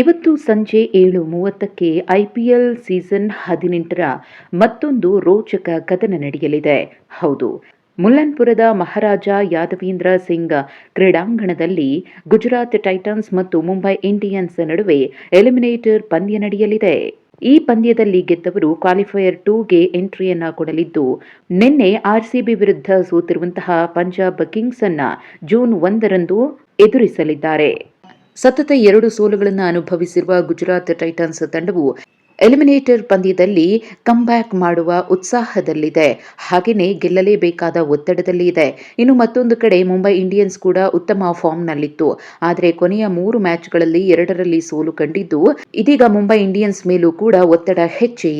ಇವತ್ತು ಸಂಜೆ ಏಳು ಮೂವತ್ತಕ್ಕೆ ಐಪಿಎಲ್ ಸೀಸನ್ ಹದಿನೆಂಟರ ಮತ್ತೊಂದು ರೋಚಕ ಕದನ ನಡೆಯಲಿದೆ. ಹೌದು, ಮುಲ್ಲನ್ಪುರದ ಮಹಾರಾಜ ಯಾದವೀಂದ್ರ ಸಿಂಗ್ ಕ್ರೀಡಾಂಗಣದಲ್ಲಿ ಗುಜರಾತ್ ಟೈಟನ್ಸ್ ಮತ್ತು ಮುಂಬೈ ಇಂಡಿಯನ್ಸ್ ನಡುವೆ ಎಲಿಮಿನೇಟರ್ ಪಂದ್ಯ ನಡೆಯಲಿದೆ. ಈ ಪಂದ್ಯದಲ್ಲಿ ಗೆದ್ದವರು ಕ್ವಾಲಿಫೈಯರ್ ಟೂಗೆ ಎಂಟ್ರಿಯನ್ನ ಕೊಡಲಿದ್ದು, ನಿನ್ನೆ ಆರ್ಸಿಬಿ ವಿರುದ್ಧ ಸೋತಿರುವಂತಹ ಪಂಜಾಬ್ ಕಿಂಗ್ಸ್ ಅನ್ನ ಜೂನ್ ಒಂದರಂದು ಎದುರಿಸಲಿದ್ದಾರೆ. ಸತತ ಎರಡು ಸೋಲುಗಳನ್ನು ಅನುಭವಿಸಿರುವ ಗುಜರಾತ್ ಟೈಟನ್ಸ್ ತಂಡವು ಎಲಿಮಿನೇಟರ್ ಪಂದ್ಯದಲ್ಲಿ ಕಂಬ್ಯಾಕ್ ಮಾಡುವ ಉತ್ಸಾಹದಲ್ಲಿದೆ. ಹಾಗೆಯೇ ಗೆಲ್ಲಲೇಬೇಕಾದ ಒತ್ತಡದಲ್ಲಿ ಇದೆ. ಇನ್ನು ಮತ್ತೊಂದು ಕಡೆ ಮುಂಬೈ ಇಂಡಿಯನ್ಸ್ ಕೂಡ ಉತ್ತಮ ಫಾರ್ಮ್ನಲ್ಲಿತ್ತು. ಆದರೆ ಕೊನೆಯ ಮೂರು ಮ್ಯಾಚ್ಗಳಲ್ಲಿ ಎರಡರಲ್ಲಿ ಸೋಲು ಕಂಡಿದ್ದು, ಇದೀಗ ಮುಂಬೈ ಇಂಡಿಯನ್ಸ್ ಮೇಲೂ ಕೂಡ ಒತ್ತಡ ಹೆಚ್ಚೇ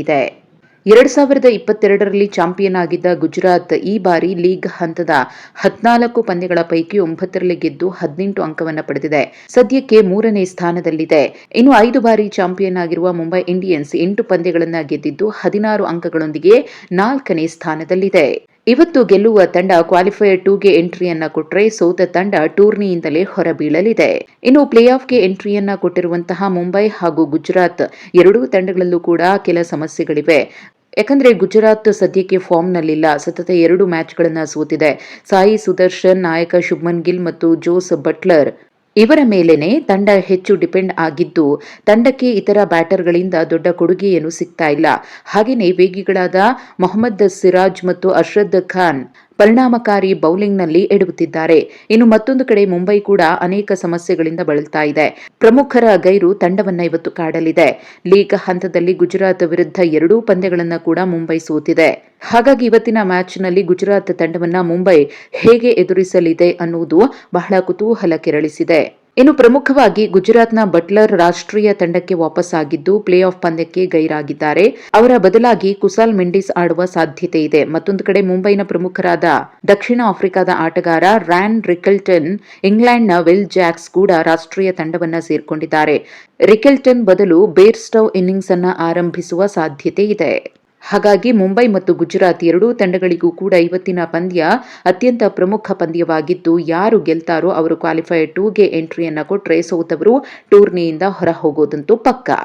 ಎರಡ್ ಸಾವಿರದ ಇಪ್ಪತ್ತೆರಡರಲ್ಲಿ ಚಾಂಪಿಯನ್ ಆಗಿದ್ದ ಗುಜರಾತ್ ಈ ಬಾರಿ ಲೀಗ್ ಹಂತದ ಹದಿನಾಲ್ಕು ಪಂದ್ಯಗಳ ಪೈಕಿ ಒಂಬತ್ತರಲ್ಲಿ ಗೆದ್ದು ಹದಿನೆಂಟು ಅಂಕವನ್ನು ಪಡೆದಿದೆ. ಸದ್ಯಕ್ಕೆ ಮೂರನೇ ಸ್ಥಾನದಲ್ಲಿದೆ. ಇನ್ನು ಐದು ಬಾರಿ ಚಾಂಪಿಯನ್ ಆಗಿರುವ ಮುಂಬೈ ಇಂಡಿಯನ್ಸ್ ಎಂಟು ಪಂದ್ಯಗಳನ್ನು ಗೆದ್ದಿದ್ದು ಹದಿನಾರು ಅಂಕಗಳೊಂದಿಗೆ ನಾಲ್ಕನೇ ಸ್ಥಾನದಲ್ಲಿದೆ. ಇವತ್ತು ಗೆಲ್ಲುವ ತಂಡ ಕ್ವಾಲಿಫೈಯರ್ ಟೂಗೆ ಎಂಟ್ರಿಯನ್ನ ಕೊಟ್ಟರೆ ಸೋತ ತಂಡ ಟೂರ್ನಿಯಿಂದಲೇ ಹೊರಬೀಳಲಿದೆ. ಇನ್ನು ಪ್ಲೇ ಆಫ್ಗೆ ಎಂಟ್ರಿಯನ್ನ ಕೊಟ್ಟಿರುವಂತಹ ಮುಂಬೈ ಹಾಗೂ ಗುಜರಾತ್ ಎರಡೂ ತಂಡಗಳಲ್ಲೂ ಕೂಡ ಕೆಲ ಸಮಸ್ಯೆಗಳಿವೆ. ಯಾಕಂದ್ರೆ ಗುಜರಾತ್ ಸದ್ಯಕ್ಕೆ ಫಾರ್ಮ್ನಲ್ಲಿಲ್ಲ. ಸತತ ಎರಡು ಮ್ಯಾಚ್ಗಳನ್ನು ಸೋತಿದೆ. ಸಾಯಿ ಸುದರ್ಶನ್, ನಾಯಕ ಶುಭ್ಮನ್ ಗಿಲ್ ಮತ್ತು ಜೋಸ್ ಬಟ್ಲರ್. ಇವರ ಮೇಲೇನೆ ತಂಡ ಹೆಚ್ಚು ಡಿಪೆಂಡ್ ಆಗಿದ್ದು, ತಂಡಕ್ಕೆ ಇತರ ಬ್ಯಾಟರ್ಗಳಿಂದ ದೊಡ್ಡ ಕೊಡುಗೆಯನ್ನು ಸಿಗ್ತಾ ಇಲ್ಲ. ಹಾಗೆಯೇ ವೇಗಿಗಳಾದ ಮೊಹಮ್ಮದ್ ಸಿರಾಜ್ ಮತ್ತು ಅಶ್ರದ್ ಖಾನ್ ಪರಿಣಾಮಕಾರಿ ಬೌಲಿಂಗ್ನಲ್ಲಿ ಎಡುಗುತ್ತಿದ್ದಾರೆ. ಇನ್ನು ಮತ್ತೊಂದು ಕಡೆ ಮುಂಬೈ ಕೂಡ ಅನೇಕ ಸಮಸ್ಯೆಗಳಿಂದ ಬಳಲ್ತಾ ಇದೆ. ಪ್ರಮುಖರ ಗೈರು ತಂಡವನ್ನ ಇವತ್ತು ಕಾಡಲಿದೆ. ಲೀಗ್ ಹಂತದಲ್ಲಿ ಗುಜರಾತ್ ವಿರುದ್ಧ ಎರಡೂ ಪಂದ್ಯಗಳನ್ನು ಕೂಡ ಮುಂಬೈ ಸೋತಿದೆ. ಹಾಗಾಗಿ ಇವತ್ತಿನ ಮ್ಯಾಚ್ನಲ್ಲಿ ಗುಜರಾತ್ ತಂಡವನ್ನ ಮುಂಬೈ ಹೇಗೆ ಎದುರಿಸಲಿದೆ ಅನ್ನುವುದು ಬಹಳ ಕುತೂಹಲ ಕೆರಳಿಸಿದೆ. ಇನ್ನು ಪ್ರಮುಖವಾಗಿ ಗುಜರಾತ್ನ ಬಟ್ಲರ್ ರಾಷ್ಟ್ರೀಯ ತಂಡಕ್ಕೆ ವಾಪಸ್ ಆಗಿದ್ದು ಪ್ಲೇ ಆಫ್ ಪಂದ್ಯಕ್ಕೆ ಗೈರಾಗಿದ್ದಾರೆ. ಅವರ ಬದಲಾಗಿ ಕುಸಾಲ್ ಮೆಂಡಿಸ್ ಆಡುವ ಸಾಧ್ಯತೆ ಇದೆ. ಮತ್ತೊಂದು ಕಡೆ ಮುಂಬೈನ ಪ್ರಮುಖರಾದ ದಕ್ಷಿಣ ಆಫ್ರಿಕಾದ ಆಟಗಾರ ರ್ಯಾನ್ ರಿಕಲ್ಟನ್, ಇಂಗ್ಲೆಂಡ್ನ ವಿಲ್ ಜಾಕ್ಸ್ ಕೂಡ ರಾಷ್ಟ್ರೀಯ ತಂಡವನ್ನು ಸೇರ್ಕೊಂಡಿದ್ದಾರೆ. ರಿಕೆಲ್ಟನ್ ಬದಲು ಬೇರ್ಸ್ಟವ್ ಇನ್ನಿಂಗ್ಸ್ ಅನ್ನು ಆರಂಭಿಸುವ ಸಾಧ್ಯತೆ ಇದೆ. ಹಾಗಾಗಿ ಮುಂಬೈ ಮತ್ತು ಗುಜರಾತ್ ಎರಡೂ ತಂಡಗಳಿಗೂ ಕೂಡ ಇವತ್ತಿನ ಪಂದ್ಯ ಅತ್ಯಂತ ಪ್ರಮುಖ ಪಂದ್ಯವಾಗಿದ್ದು, ಯಾರು ಗೆಲ್ತಾರೋ ಅವರು ಕ್ವಾಲಿಫೈ ಟೂಗೆ ಎಂಟ್ರಿಯನ್ನು ಕೊಟ್ಟರೆ ಸೋತವರು ಟೂರ್ನಿಯಿಂದ ಹೊರ ಹೋಗೋದಂತೂ ಪಕ್ಕಾ.